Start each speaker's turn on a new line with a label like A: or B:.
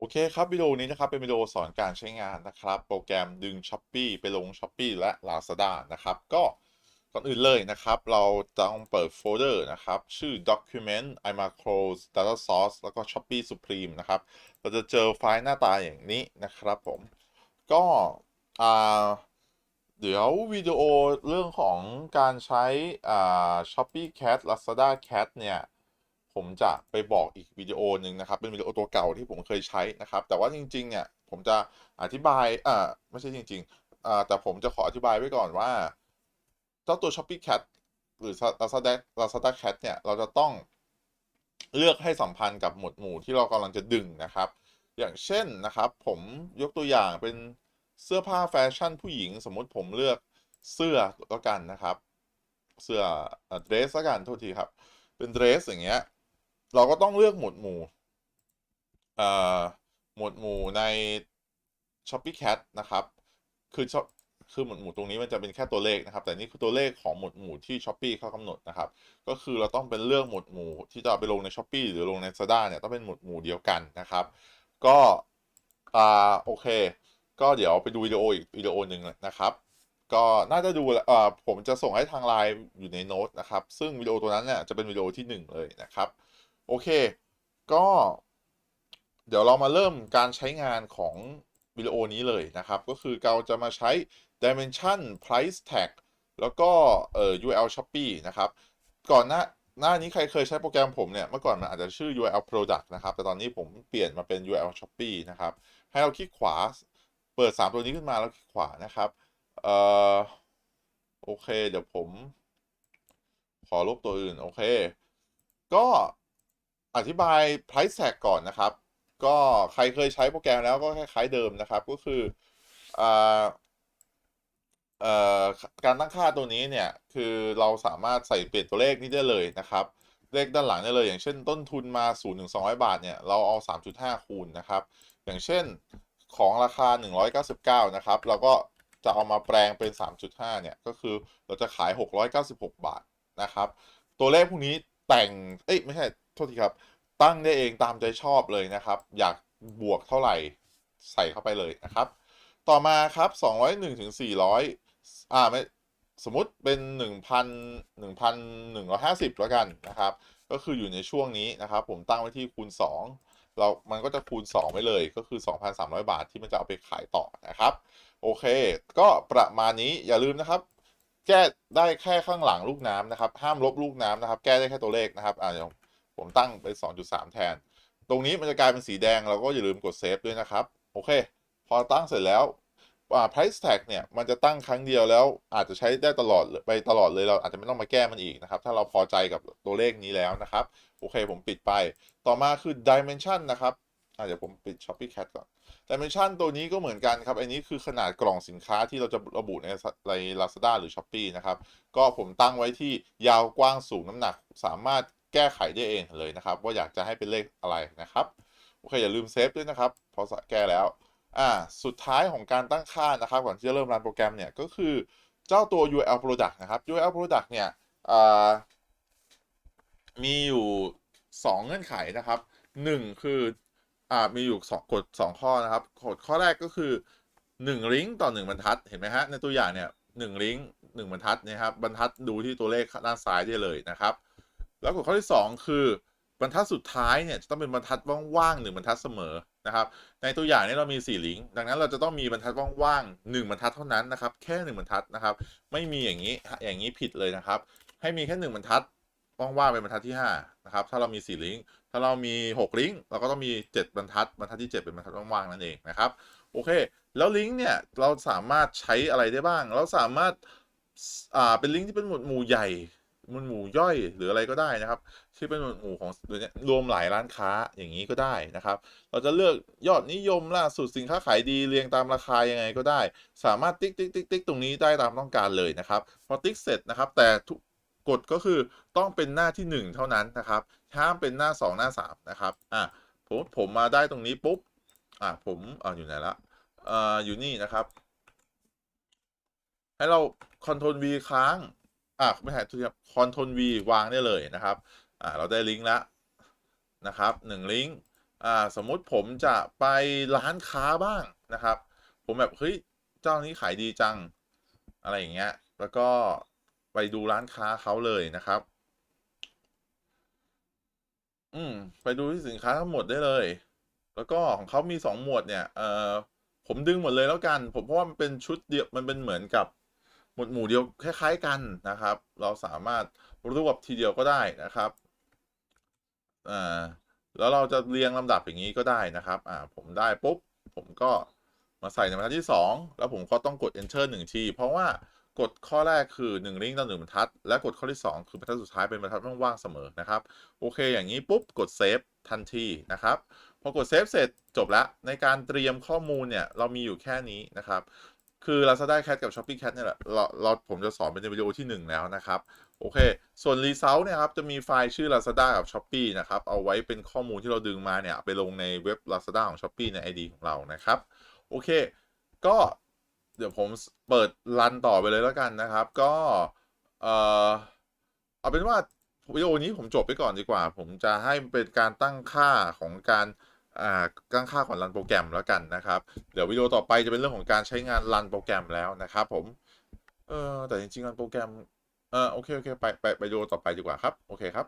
A: โอเคครับวิดีโอนี้นะครับเป็นวิดีโอสอนการใช้งานนะครับ โปรแกรมดึง s h อ p e e ไปลง s h อ p e e และ Lazada นะครับ ก็ก่อนอื่นเลยนะครับ เราต้องเปิดโฟลเดอร์นะครับ ชื่อ document imacros data source แล้วก็ shopee supreme นะครับ เราจะเจอไฟล์หน้าตาอย่างนี้นะครับผม ก็อ่าเดี๋ยววิดีโอเรื่องของการใช้อ่า shopee cat lazada cat เนี่ย ผมจะไปบอกอีกวิดีโอหนึ่งนะครับ เป็นวิดีโอตัวเก่าที่ผมเคยใช้นะครับ แต่ว่าจริงๆเนี่ยผมจะอธิบายอ่าไม่ใช่จริงๆอ่าแต่ผมจะขออธิบายไว้ก่อนว่า เจ้าตัว Shopee Cat หรือ Lazada Lazada Cat เนี่ยเราจะต้องเลือกให้สัมพันธ์กับหมวดหมู่ที่เรากำลังจะดึงนะครับ อย่างเช่นนะครับ ผมยกตัวอย่างเป็นเสื้อผ้าแฟชั่นผู้หญิง สมมติผมเลือกเสื้อแล้วกันนะครับ เสื้อเดรสแล้วกันโทษทีครับ เป็นเดรสอย่างเงี้ย เราก็ต้องเลือกหมวดหมู่เอ่อหมวดหมู่ใน Shopee Cat นะครับ คือชคือหมวดหมู่ตรงนี้มันจะเป็นแค่ตัวเลขนะครับ แต่นี่คือตัวเลขของหมวดหมู่ที่ Shopee เขากำหนดนะครับ ก็คือเราต้องเป็นเรื่องหมวดหมู่ที่จะไปลงใน Shopee หรือลงใน Lazada เนี่ยต้องเป็นหมวดหมู่เดียวกันนะครับ ก็อ่าโอเค ก็เดี๋ยวไปดูวิดีโออีกวิดีโอหนึ่งนะครับ ก็น่าจะดูเอ่อผมจะส่งให้ทางไลน์อยู่ในโน้ตนะครับ ซึ่งวิดีโอตัวนั้นเนี่ยจะเป็นวิดีโอที่ 1 เลยนะครับ โอเค ก็เดี๋ยวเรามาเริ่มการใช้งานของวิดีโอนี้เลยนะครับ ก็คือเราจะมาใช้ dimension price tag แล้วก็เอ่อ URL Shopee นะครับ ก่อนหน้าหน้านี้ใครเคยใช้โปรแกรมผมเนี่ย เมื่อก่อนมันอาจจะชื่อ URL product นะครับ แต่ตอนนี้ผมเปลี่ยนมาเป็น URL Shopee นะครับ ให้เราคลิกขวา เปิด 3 ตัวนี้ขึ้นมาแล้วคลิกขวานะครับเอ่อโอเค เดี๋ยวผม ขอลบตัวอื่น โอเค ก็ อธิบาย price tag ก่อนนะครับ ก็ใครเคยใช้โปรแกรมแล้วก็คล้ายๆเดิมนะครับ ก็คืออ่าเอ่อการตั้งค่าตัวนี้เนี่ย คือเราสามารถใส่เปลี่ยนตัวเลขนี้ได้เลยนะครับ เลขด้านหลังได้เลย อย่างเช่นต้นทุนมา0ถึง200 บาทเนี่ย เราเอา 3.5 คูณนะครับ อย่างเช่นของราคา 199 นะครับ เราก็จะเอามาแปลงเป็น 3.5 เนี่ย ก็คือเราจะขาย 696 บาทนะครับ ตัวเลขพวกนี้แต่ง เอ้ยไม่ใช่ โทษทีครับ ตั้งได้เองตามใจชอบเลยนะครับ อยากบวกเท่าไหร่ใส่เข้าไปเลยนะครับ ต่อมาครับ 201ถึง400อ่าไม่สมมติเป็น 1,000 1,150 แล้วกันนะครับ ก็คืออยู่ในช่วงนี้นะครับ ผมตั้งไว้ที่คูณ 2 เรา มันก็จะคูณ 2ไปเลย ก็คือ 2,300 บาทที่มันจะเอาไปขายต่อนะครับ โอเค ก็ประมาณนี้อย่าลืมนะครับ แก้ได้แค่ข้างหลังลูกน้ำนะครับ ห้ามลบลูกน้ำนะครับ แก้ได้แค่ตัวเลขนะครับอ่าเดี๋ยว ผมตั้งเป็น2.3 แทน ตรงนี้มันจะกลายเป็นสีแดงเราก็อย่าลืมกดเซฟด้วยนะครับ โอเค พอตั้งเสร็จแล้วอ่า price tag เนี่ย มันจะตั้งครั้งเดียวแล้วอาจจะใช้ได้ตลอดไปตลอดเลยเราอาจจะไม่ต้องมาแก้มันอีกนะครับ ถ้าเราพอใจกับตัวเลขนี้แล้วนะครับ โอเคผมปิดไป ต่อมาคือ dimension นะครับอาเดี๋ยวผมปิด Shopee Cat ก่อน dimension ตัวนี้ก็เหมือนกันครับ อันนี้คือขนาดกล่องสินค้าที่เราจะระบุในใน Lazada หรือ Shopee นะครับ ก็ผมตั้งไว้ที่ยาวกว้างสูงน้ำหนักสามารถ แก้ไขได้เองเลยนะครับ ว่าอยากจะให้เป็นเลขอะไรนะครับโอเคอย่าลืมเซฟด้วยนะครับพอแก้แล้วอ่าสุดท้ายของการตั้งค่านะครับก่อนที่จะเริ่มรันโปรแกรมเนี่ยก็คือเจ้าตัว URL product นะครับ URL product เนี่ยอ่ามีอยู่ 2 เงื่อนไขนะครับ 1 คืออ่ามีอยู่สองกฎ 2 ข้อนะครับกฎข้อแรกก็คือ 1 ลิงก์ต่อ 1 บรรทัด เห็นไหมฮะ ในตัวอย่างเนี่ย1ลิงก์1บรรทัดนะครับบรรทัดดูที่ตัวเลขด้านซ้ายได้เลยนะครับ แล้วกฎข้อที่ 2 คือบรรทัดสุดท้ายเนี่ยจะต้องเป็นบรรทัดว่างๆ1บรรทัดเสมอนะครับ ในตัวอย่างนี้เรามี 4 ลิงก์ดังนั้นเราจะต้องมีบรรทัดว่างๆ1บรรทัดเท่านั้นนะครับ แค่ 1 บรรทัดนะครับ ไม่มีอย่างนี้อย่างนี้ผิดเลยนะครับ ให้มีแค่ 1 บรรทัดว่างๆเป็นบรรทัดที่5นะครับถ้าเรามี 4 ลิงก์ถ้าเรามี 6 ลิงก์เราก็ต้องมี 7 บรรทัดบรรทัดที่ 7 เป็นบรรทัดว่างๆนั่นเองนะครับโอเค แล้วลิงก์เนี่ยเราสามารถใช้อะไรได้บ้าง เราสามารถอ่าเป็นลิงก์ที่เป็นหมวดหมู่ใหญ่ หมวดหมู่ย่อยหรืออะไรก็ได้นะครับ ที่เป็นหมวดหมู่ของรวมหลายร้านค้าอย่างนี้ก็ได้นะครับ เราจะเลือกยอดนิยมล่าสุดสินค้าขายดีเรียงตามราคายังไงก็ได้ สามารถติ๊กติ๊กติ๊กติ๊กตรงนี้ได้ตามต้องการเลยนะครับพอติ๊กเสร็จนะครับ แต่ทุกกฎก็คือต้องเป็นหน้าที่ 1 เท่านั้นนะครับห้ามเป็นหน้า 2 หน้า 3 นะครับอะผมผมมาได้ตรงนี้ปุ๊บอะผมอ่าอยู่ไหนละอ่าอยู่นี่นะครับ ให้เรา Ctrl V ค้าง อ่าไม่ใช่ทุกครับ Ctrl V วางได้เลยนะครับอ่าเราได้ลิงก์แล้วนะครับ1ลิงก์อ่าสมมุติผมจะไปร้านค้าบ้างนะครับ ผมแบบเฮ้ยเจ้านี้ขายดีจัง อะไรอย่างเงี้ย แล้วก็ไปดูร้านค้าเขาเลยนะครับ อืม ไปดูที่สินค้าทั้งหมดได้เลย แล้วก็ของเขามีสองหมวดเนี่ยเอ่อผมดึงหมดเลยแล้วกัน ผมเพราะว่ามันเป็นชุดเดียวมันเป็นเหมือนกับ มวดหมู่เดียวคล้าย ๆกันนะครับ เราสามารถรวบทีเดียวก็ได้นะครับอ่าแล้วเราจะเรียงลำดับอย่างนี้ก็ได้นะครับอ่าผมได้ปุ๊บผมก็มาใส่ในบรรทัดที่ 2 แล้วผมก็ต้องกด enter 1 ที เพราะว่ากฎข้อแรกคือ 1 ลิงก์ต่อ1บรรทัด และกฎข้อที่ 2 คือบรรทัดสุดท้ายเป็นบรรทัดว่างๆเสมอนะครับ โอเค อย่างนี้ปุ๊บกดเซฟทันทีนะครับ พอกดเซฟเสร็จจบแล้วในการเตรียมข้อมูลเนี่ย เรามีอยู่แค่นี้นะครับ คือ Lazada Cat กับ Shopee Cat เนี่ยแหละเราเราผมจะสอนเป็นในวิดีโอที่ 1 แล้วนะครับ โอเค ส่วน Result เนี่ยครับ จะมีไฟล์ชื่อ Lazada กับ Shopee นะครับ เอาไว้เป็นข้อมูลที่เราดึงมาเนี่ย ไปลงในเว็บ Lazada ของ Shopee ใน ID ของเรานะครับ โอเค ก็เดี๋ยวผมเปิดรันต่อไปเลยแล้วกันนะครับ ก็เอ่อเอาเป็นว่าวิดีโอนี้ผมจบไปก่อนดีกว่า ผมจะให้เป็นการตั้งค่าของการ อ่าตั้งค่าของรันโปรแกรมแล้วกันนะครับ เดี๋ยววิดีโอต่อไปจะเป็นเรื่องของการใช้งานรันโปรแกรมแล้วนะครับผม เออแต่จริงๆรันโปรแกรมเออโอเคๆไปไปไปดูต่อไปดีกว่าครับ โอเคครับ